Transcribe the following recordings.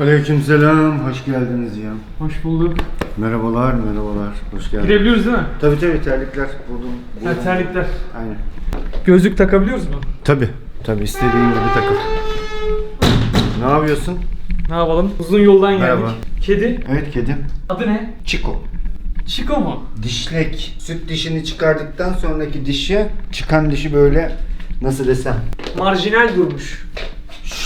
Aleykümselam, hoş geldiniz ya. Hoş bulduk. Merhabalar, merhabalar, hoş geldiniz. Girebiliyoruz değil mi? Tabii tabii terlikler buldum. Ha, buldum. terlikler. Aynen. Gözlük takabiliyoruz mu? Tabii, tabii istediğin gibi takıl. Ne yapıyorsun? Ne yapalım? Uzun yoldan geldik. Merhaba. Kedi. Evet kedim. Adı ne? Çiko. Chico mu? Dişlek. Süt dişini çıkardıktan sonraki dişi, çıkan dişi böyle nasıl desem. Marjinal durmuş.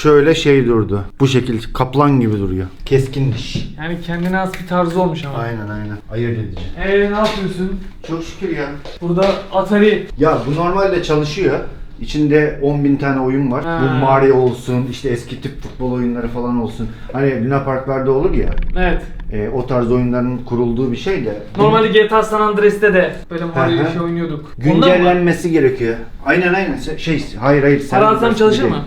Şöyle şey durdu. Bu şekil kaplan gibi duruyor. Keskin diş. Yani kendine has bir tarzı olmuş ama. Aynen aynen. Ayırt edici. Eee ne yapıyorsun? Çok şükür ya. Burada Atari. Ya bu normalde çalışıyor. İçinde 10.000 tane oyun var. Ha. Bu Mario olsun, işte eski tip futbol oyunları falan olsun. Hani Luna Parklarda olur ya, Evet. e, o tarz oyunların kurulduğu bir şey de. Normalde GTA San Andreas'te de böyle Mario hı. şey oynuyorduk. Ondan mı? güncellenmesi gerekiyor. Aynen aynen. Şey, hayır hayır. sen Para alsam çalışır değil. mı?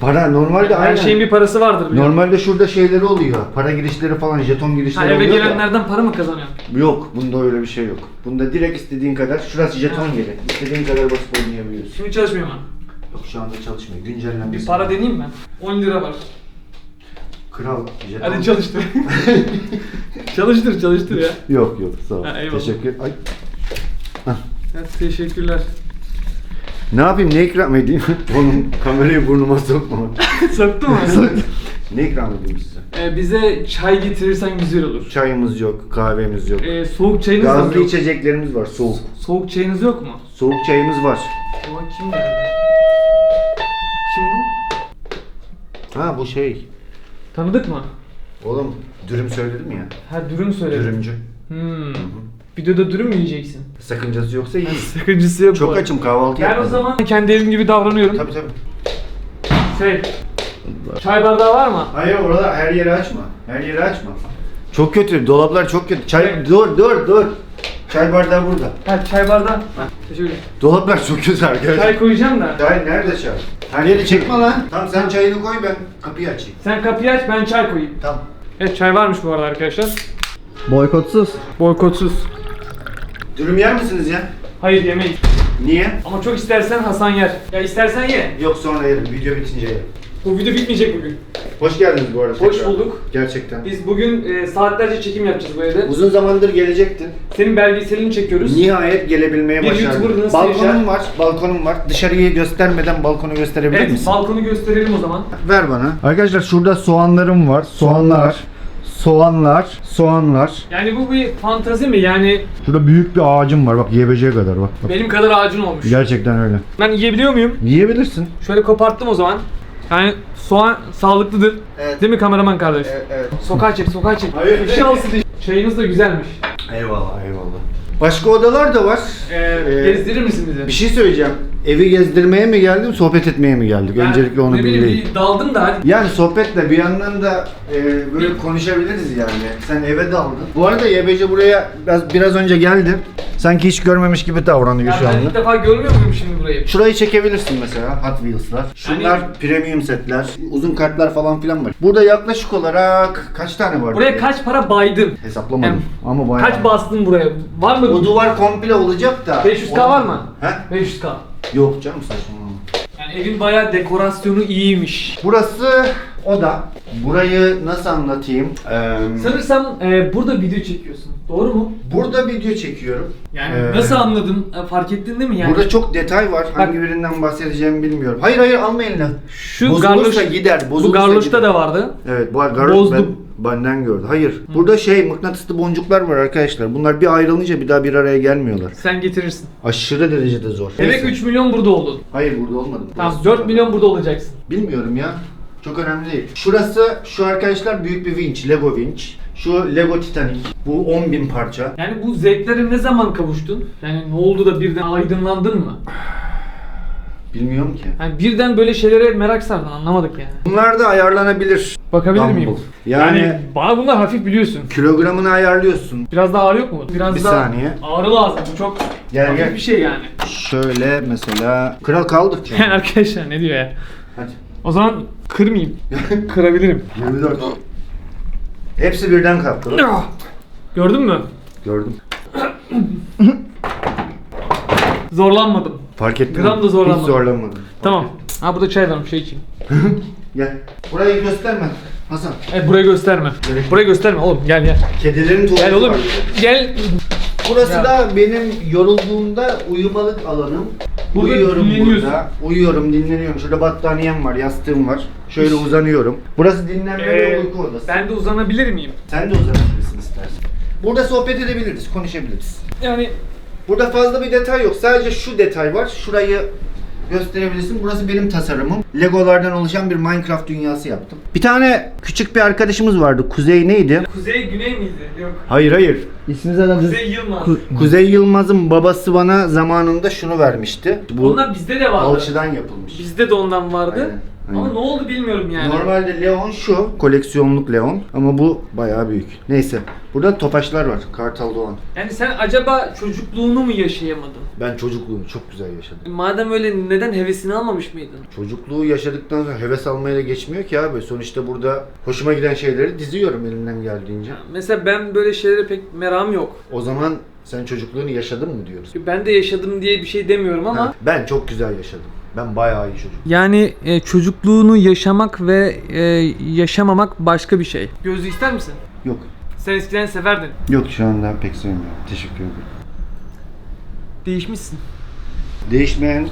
Para normalde Her aynen. şeyin bir parası vardır biliyorum. Normalde şurada şeyleri oluyor. Para girişleri falan, jeton Ha, girişleri eve oluyor da. gelenlerden para mı kazanıyorsun? Yok, bunda öyle bir şey yok. Bunda direkt istediğin kadar, şurası jeton yeri. İstediğin kadar basıp oynayabiliyorsun. Şimdi çalışmıyor mu? Yok şu anda çalışmıyor. Güncellenmesi. Bir para deneyeyim mi? 10 lira var. Kral jeton. Hadi çalıştır. çalıştır çalıştır ya. Yok yok sağ ol. Ha, eyvallah. Teşekkür. Ay. Evet, teşekkürler. Ne yapayım ne ikram edeyim? Onun kamerayı burnuma sokma. Soktu mu? ne ikram edeyim size? Ee, bize çay getirirsen güzel olur. Çayımız yok, kahvemiz yok. Ee, soğuk çayınız da mı Gazlı yok? içeceklerimiz var, soğuk. Soğuk çayınız yok mu? Soğuk çayımız var. Ulan kim geldi? Kim bu? Ha bu şey. Tanıdık mı? Oğlum dürüm söyledim ya. Ha dürüm söyledim. Dürümcü. Hmm. Videoda dürüm mü yiyeceksin? Sakıncası yoksa iyi. Sakıncası yok bu Çok arada. açım kahvaltı Ben o yapmadım. zaman kendi evim gibi davranıyorum. Tabii tabii. Şey, çay bardağı var mı? Hayır orada her yeri açma. Her yeri açma. Çok kötü. Dolaplar çok kötü. Çay dur dur dur. Çay bardağı burada. Ha çay bardağı. Ha, ederim. Dolaplar çok kötü arkadaşlar. Çay koyacağım da. Çay nerede çay? Her yeri çekme lan. Tamam sen çayını koy ben kapıyı açayım. Sen kapıyı aç ben çay koyayım. Tamam. Evet çay varmış bu arada arkadaşlar. Boykotsuz. Boykotsuz. Dürüm yer misiniz ya? Hayır yemeyiz. Niye? Ama çok istersen Hasan yer. Ya istersen ye. Yok sonra yerim. Video bitince yerim. Bu video bitmeyecek bugün. Hoş geldiniz bu arada. Hoş tekrar. bulduk. Gerçekten. Biz bugün e, saatlerce çekim yapacağız bu evde. Uzun zamandır gelecektin. Senin belgeselini çekiyoruz. Nihayet gelebilmeye Bir başardın. YouTuber nasıl balkonum var, balkonum var. Dışarıyı göstermeden balkonu gösterebilir Evet, misin? balkonu gösterelim o zaman. Ver bana. Arkadaşlar şurada soğanlarım var. Soğanlar. Soğanlar. Soğanlar. Yani bu bir fantazi mi? Yani Şurada büyük bir ağacım var. Bak yiyebileceği kadar bak. bak. benim kadar ağacın olmuş. Gerçekten öyle. Ben yiyebiliyor muyum? Yiyebilirsin. Şöyle koparttım o zaman. Yani soğan sağlıklıdır. Evet. Değil mi kameraman kardeş? evet. Sokağa çek, sokağa çek. Hayır. Bir şey olsun diye. Çayınız da güzelmiş. Eyvallah eyvallah. Başka odalar da var. Ee, Ee, gezdirir misin bizi? Bir şey söyleyeceğim. Evi gezdirmeye mi geldim, sohbet etmeye mi geldik? Ben Öncelikle onu ne bileyim, bileyim. bir daldım da hadi. Yani sohbetle bir yandan da e, böyle konuşabiliriz yani. Sen eve daldın. Bu arada YBC buraya biraz, biraz önce geldi. Sanki hiç görmemiş gibi davranıyor şu ben ilk anda. defa görmüyor muyum şimdi burayı? Şurayı çekebilirsin mesela Hot Wheels'lar. Şunlar premium setler, uzun kartlar falan filan var. Burada yaklaşık olarak kaç tane var? Buraya kaç para baydın? Hesaplamadım Yani ama bayağı. Kaç bastın buraya? Var mı? Bu duvar komple olacak da. 500k var mı? He? 500k. Yok canım saçmalama. Yani evin bayağı dekorasyonu iyiymiş. Burası oda. Burayı nasıl anlatayım? Ee, Sanırsam e, burada video çekiyorsun. Doğru mu? burada video çekiyorum. Yani Ee, nasıl anladın? E, Fark ettin değil mi yani? Burada çok detay var. Hangi birinden bahsedeceğimi bilmiyorum. Hayır hayır alma eline. Şu Bozulursa garloş, gider. bu Bozulursa garloşta gider. da vardı. Evet bu garloş Bozdum. Ben, benden gördü. Hayır. Burada şey mıknatıslı boncuklar var arkadaşlar. Bunlar bir ayrılınca bir daha bir araya gelmiyorlar. Sen getirirsin. Aşırı derecede zor. Demek Neyse. 3 milyon burada oldun. Hayır burada olmadım. Tamam Burası 4 sonra. milyon burada olacaksın. Bilmiyorum ya. Çok önemli değil. Şurası şu arkadaşlar büyük bir vinç. Lego vinç. Şu Lego Titanic. Bu 10.000 parça. Yani bu zevklere ne zaman kavuştun? Yani ne oldu da birden aydınlandın mı? Bilmiyorum ki. Yani birden böyle şeylere merak sardın anlamadık yani. Bunlar da ayarlanabilir. Bakabilir Dumbbell. miyim? Yani- bana bunlar hafif biliyorsun. Kilogramını ayarlıyorsun. Biraz daha ağır yok mu? Biraz Bir daha saniye. ağrı lazım. Bu çok Gel, hafif gel. bir şey yani. Şöyle mesela kral kaldık Yani arkadaşlar ne diyor ya? Hadi. O zaman kırmayayım. Kırabilirim. 24. Hepsi birden kalktı. Gördün mü? Gördüm. Zorlanmadım. Fark ettim. Gram da zorlanmadım. Hiç zorlanmadım. Tamam. Ha burada çay varmış şey içeyim. Gel. Burayı gösterme. Hasan. Evet burayı gösterme. Gerek- Burayı gösterme oğlum gel gel. Kedilerin tuvaleti Gel oğlum. var. Gel. Burası Ya. da benim yorulduğumda uyumalık alanım. Burada Uyuyorum dinleniyorsun. burada. Uyuyorum, dinleniyorum. Şurada battaniyem var, yastığım var. Şöyle uzanıyorum. Burası dinlenme ve Ee, uyku odası. ben de uzanabilir miyim? Sen de uzanabilirsin istersen. Burada sohbet edebiliriz, konuşabiliriz. Yani Burada fazla bir detay yok. Sadece şu detay var. Şurayı gösterebilirsin. Burası benim tasarımım. Legolardan oluşan bir Minecraft dünyası yaptım. Bir tane küçük bir arkadaşımız vardı. Kuzey neydi? kuzey güney miydi? Yok. Hayır hayır. İsmi zaten Kuzey Yılmaz. Kuzey Yılmaz'ın babası bana zamanında şunu vermişti. Bu Onlar bizde de vardı. alçıdan yapılmış. Bizde de ondan vardı. Aynen. Ama ne oldu bilmiyorum yani. Normalde Leon şu, koleksiyonluk Leon ama bu bayağı büyük. Neyse, burada topaçlar var, Kartal Doğan. Yani sen acaba çocukluğunu mu yaşayamadın? Ben çocukluğumu çok güzel yaşadım. Madem öyle neden hevesini almamış mıydın? Çocukluğu yaşadıktan sonra heves almayla geçmiyor ki abi. Sonuçta burada hoşuma giden şeyleri diziyorum elimden geldiğince. Mesela ben böyle şeylere pek merakım yok. O zaman sen çocukluğunu yaşadın mı diyoruz? Ben de yaşadım diye bir şey demiyorum ama Ha, ben çok güzel yaşadım. Ben bayağı iyi çocuk. Yani e, çocukluğunu yaşamak ve e, yaşamamak başka bir şey. Gözlü ister misin? Yok. Sen eskiden severdin. Yok şu anda pek sevmiyorum. Teşekkür ederim. Değişmişsin. Değişmeyen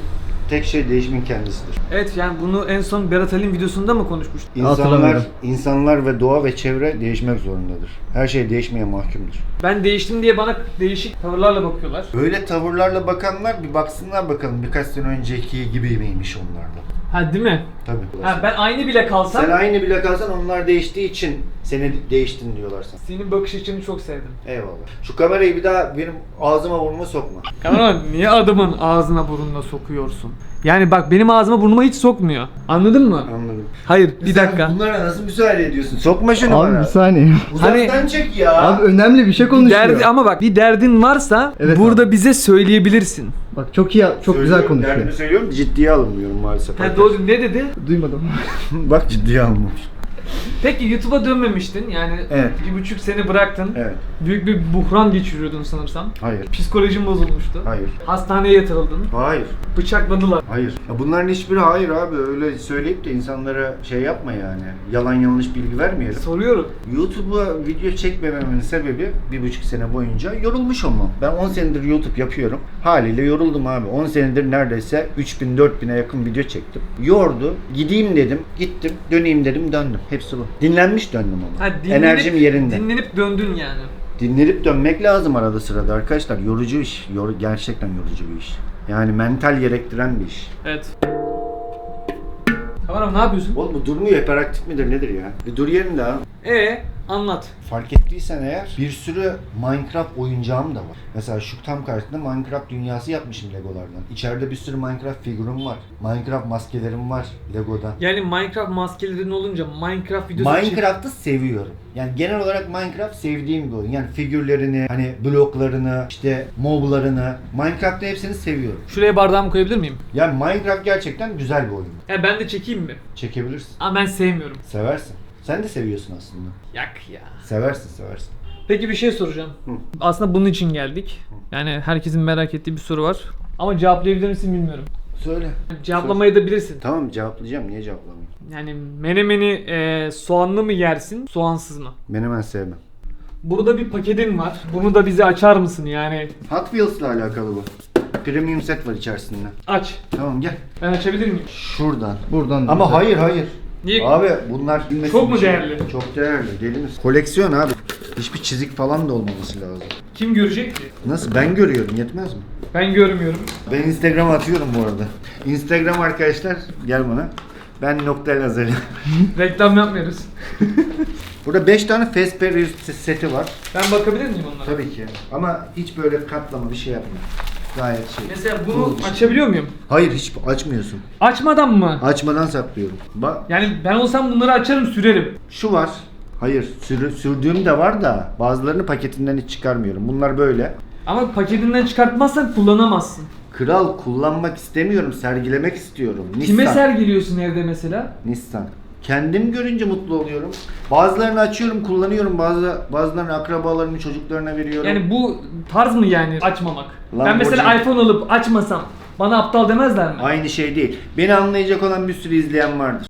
tek şey değişimin kendisidir. Evet yani bunu en son Berat Ali'nin videosunda mı konuşmuştuk? İnsanlar, Hatırlamıyorum. insanlar ve doğa ve çevre değişmek zorundadır. Her şey değişmeye mahkumdur. Ben değiştim diye bana değişik tavırlarla bakıyorlar. Böyle tavırlarla bakanlar bir baksınlar bakalım birkaç sene önceki gibi miymiş onlar da. Ha değil mi? Tabii. Ha ben aynı bile kalsam Sen aynı bile kalsan onlar değiştiği için seni değiştin diyorlar sana. senin bakış açını çok sevdim. Eyvallah. Şu kamerayı bir daha benim ağzıma burnuma sokma. Kameraman niye adamın ağzına burnuna sokuyorsun? Yani bak benim ağzıma burnuma hiç sokmuyor. Anladın mı? Anladım. Hayır bir Sen dakika. Bunlara nasıl müsaade ediyorsun? Sokma şunu Abi bana. bir saniye. Uzaktan Hani- çek ya. Abi önemli bir şey konuşuyor. derdi, ama bak bir derdin varsa Evet burada abi. bize söyleyebilirsin. Bak çok iyi, çok güzel Söylüyorum, konuşuyor. Derdimi söylüyorum ciddiye alınmıyorum maalesef. Ha, doğru ne dedi? Duymadım. Bak ciddiye alınmamış. Peki YouTube'a dönmemiştin yani Evet. bir buçuk sene bıraktın. Evet. Büyük bir buhran geçiriyordun sanırsam. Hayır. Psikolojin bozulmuştu. Hayır. Hastaneye yatırıldın. Hayır. Bıçakladılar. Hayır. Ya bunların hiçbiri hayır abi. Öyle söyleyip de insanlara şey yapma yani. Yalan yanlış bilgi vermeyelim. Soruyorum. YouTube'a video çekmememin sebebi bir buçuk sene boyunca yorulmuş olmam. Ben 10 senedir YouTube yapıyorum. Haliyle yoruldum abi. 10 senedir neredeyse 3000-4000'e yakın video çektim. Yordu. Gideyim dedim. Gittim. Döneyim dedim. Döndüm. Hepsi bu. Dinlenmiş döndüm ama. Ha, dinlenip, Enerjim yerinde. Dinlenip döndün yani. Dinlenip dönmek lazım arada sırada arkadaşlar. Yorucu iş. Yor gerçekten yorucu bir iş. Yani mental gerektiren bir iş. Evet. Kameram ne yapıyorsun? Oğlum bu durmuyor. Hiperaktif midir nedir ya? Bir dur yerinde ha. Ee anlat. Fark ettiysen eğer bir sürü Minecraft oyuncağım da var. Mesela şu tam karşısında Minecraft dünyası yapmışım Legolardan. İçeride bir sürü Minecraft figürüm var. Minecraft maskelerim var Lego'dan. Yani Minecraft maskelerin olunca Minecraft videosu Minecraft'ı seviyorum. Yani genel olarak Minecraft sevdiğim bir oyun. Yani figürlerini, hani bloklarını, işte moblarını, Minecraft'ta hepsini seviyorum. Şuraya bardağımı koyabilir miyim? Yani Minecraft gerçekten güzel bir oyun. Ya ben de çekeyim mi? Çekebilirsin. Ama ben sevmiyorum. Seversin. Sen de seviyorsun aslında. Yak ya. Seversin, seversin. Peki bir şey soracağım. Hı. Aslında bunun için geldik. Yani herkesin merak ettiği bir soru var. Ama cevaplayabilir misin bilmiyorum. Söyle. Cevaplamayı da bilirsin. Tamam cevaplayacağım. Niye cevaplamayayım? Yani menemeni e, soğanlı mı yersin, soğansız mı? Menemen sevmem. Burada bir paketin var. Bunu da bize açar mısın yani? Hot Wheels'la alakalı bu. Premium set var içerisinde. Aç. Tamam gel. Ben açabilir miyim? Şuradan. Buradan. Ama hayır hayır. Niye? Abi bunlar bilmesi Çok mu bir şey. değerli? Çok değerli. Deli misin? Koleksiyon abi. Hiçbir çizik falan da olmaması lazım. Kim görecek ki? Nasıl? Ben görüyorum. Yetmez mi? Ben görmüyorum. Ben Instagram'a atıyorum bu arada. Instagram arkadaşlar gel bana. Ben nokta lazeri. Reklam yapmıyoruz. Burada 5 tane Fast seti var. Ben bakabilir miyim onlara? Tabii ki. Ama hiç böyle katlama bir şey yapmıyor. Gayet şey. Mesela bunu şey. açabiliyor muyum? Hayır hiç açmıyorsun. Açmadan mı? Açmadan saklıyorum. Bak Yani ben olsam bunları açarım sürerim. Şu var. Hayır, sürü, sürdüğüm de var da bazılarını paketinden hiç çıkarmıyorum. Bunlar böyle. Ama paketinden çıkartmazsan kullanamazsın. Kral kullanmak istemiyorum, sergilemek istiyorum. Nissan. Kime sergiliyorsun evde mesela? Nissan. Kendim görünce mutlu oluyorum. Bazılarını açıyorum, kullanıyorum. Bazı bazılarını akrabalarımın çocuklarına veriyorum. Yani bu tarz mı yani açmamak? Ben mesela iPhone alıp açmasam bana aptal demezler mi? Aynı şey değil. Beni anlayacak olan bir sürü izleyen vardır.